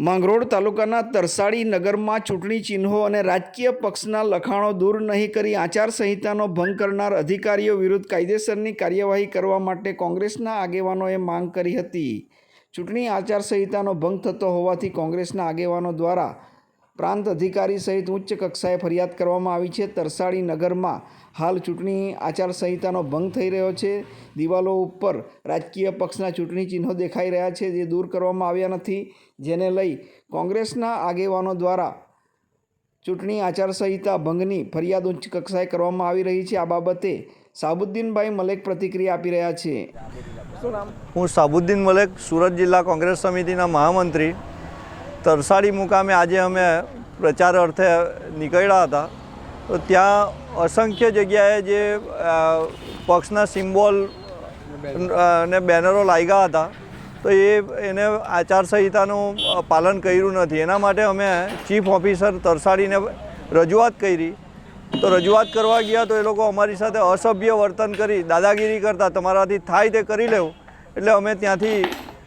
માંગરોળ તાલુકાના તરસાડી નગરમાં ચૂંટણી ચિહ્નો અને રાજકીય પક્ષના લખાણો દૂર નહીં કરી આચારસંહિતાનો ભંગ કરનાર અધિકારીઓ વિરુદ્ધ કાયદેસરની કાર્યવાહી કરવા માટે કોંગ્રેસના આગેવાનોએ માંગ કરી હતી. ચૂંટણી આચારસંહિતાનો ભંગ થતો હોવાથી કોંગ્રેસના આગેવાનો દ્વારા પ્રાંત અધિકારી સહિત ઉચ્ચ કક્ષાએ ફરિયાદ કરવામાં આવી છે. તરસાડી નગરમાં હાલ ચૂંટણી આચારસંહિતાનો ભંગ થઈ રહ્યો છે. દિવાલો ઉપર રાજકીય પક્ષના ચૂંટણી ચિહ્નો દેખાઈ રહ્યા છે જે દૂર કરવામાં આવ્યા નથી. જેને લઈ કોંગ્રેસના આગેવાનો દ્વારા ચૂંટણી આચારસંહિતા ભંગની ફરિયાદ ઉચ્ચ કક્ષાએ કરવામાં આવી રહી છે. આ બાબતે સાબુદ્દીનભાઈ મલેક પ્રતિક્રિયા આપી રહ્યા છે. હું સાબુદ્દીન મલેક, સુરત જિલ્લા કોંગ્રેસ સમિતિના મહામંત્રી. તરસાડી મુકામે આજે અમે પ્રચાર અર્થે નીકળ્યા હતા. તો ત્યાં અસંખ્ય જગ્યાએ જે પક્ષના સિમ્બોલ અને બેનરો લાગ્યા હતા. તો એ, એને આચારસંહિતાનું પાલન કર્યું નથી. એના માટે અમે ચીફ ઓફિસર તરસાડીને રજૂઆત કરી. તો રજૂઆત કરવા ગયા તો એ લોકો અમારી સાથે અસભ્ય વર્તન કરી. દાદાગીરી કરતા, તમારાથી થાય તે કરી લેવું. એટલે અમે ત્યાંથી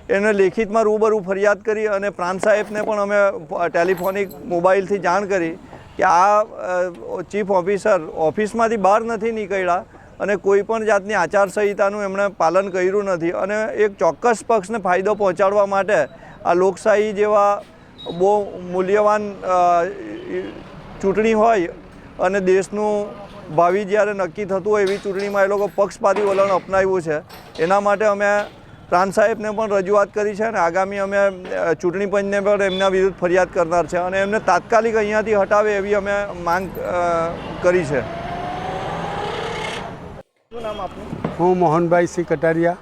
એને લેખિતમાં રૂબરૂ ફરિયાદ કરી અને પ્રાંત સાહેબને પણ અમે ટેલિફોનિક મોબાઈલથી જાણ કરી કે આ ચીફ ઓફિસર ઓફિસમાંથી બહાર નથી નીકળ્યા અને કોઈ પણ જાતની આચારસંહિતાનું એમણે પાલન કર્યું નથી અને એક ચોક્કસ પક્ષને ફાયદો પહોંચાડવા માટે આ લોકશાહી જેવા બહુ મૂલ્યવાન ચૂંટણી હોય અને દેશનું ભાવિ જ્યારે નક્કી થતું હોય એવી ચૂંટણીમાં એ લોકો પક્ષપાતી વલણ અપનાવ્યું છે. એના માટે અમે પ્રાંત સાહેબને પણ રજૂઆત કરી છે અને આગામી અમે ચૂંટણી પંચને પણ એમના વિરુદ્ધ ફરિયાદ કરનાર છે અને એમને તાત્કાલિક અહીંયાથી હટાવે એવી અમે માંગ કરી છે. હું મોહનભાઈ સિંહ કટારિયા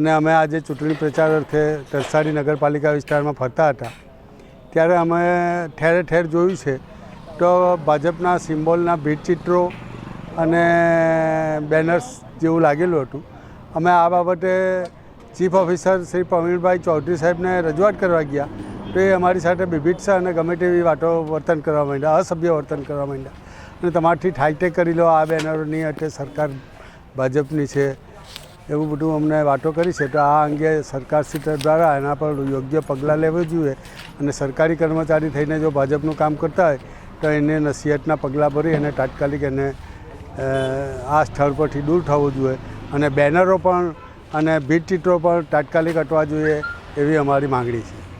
અને અમે આજે ચૂંટણી પ્રચાર અર્થે તરસાડી નગરપાલિકા વિસ્તારમાં ફરતા હતા. ત્યારે અમે ઠેરે ઠેર જોયું છે તો ભાજપના સિમ્બોલના ભીટચિત્રો અને બેનર્સ જેવું લાગેલું હતું. અમે આ બાબતે ચીફ ઓફિસર શ્રી પ્રવીણભાઈ ચૌધરી સાહેબને રજૂઆત કરવા ગયા. તો એ અમારી સાથે બિભિક્ષા અને ગમે તેવી વાતો વર્તન કરવા માંડ્યા, અસભ્ય વર્તન કરવા માંડ્યા. અને તમારથી ઠાઈટે કરી લો, આ બેનરોની એટલે સરકાર ભાજપની છે, એવું બધું અમને વાતો કરી છે. તો આ અંગે સરકારશ્રી દ્વારા એના પર યોગ્ય પગલાં લેવું જોઈએ. અને સરકારી કર્મચારી થઈને જો ભાજપનું કામ કરતા હોય, તો એને નસીહતના પગલાં ભરી અને તાત્કાલિક એને આ સ્થળ પરથી દૂર થવું જોઈએ. અને બેનરો પણ અને ભીડચિત્રો પણ તાત્કાલિક હટવા જોઈએ એવી અમારી માગણી છે.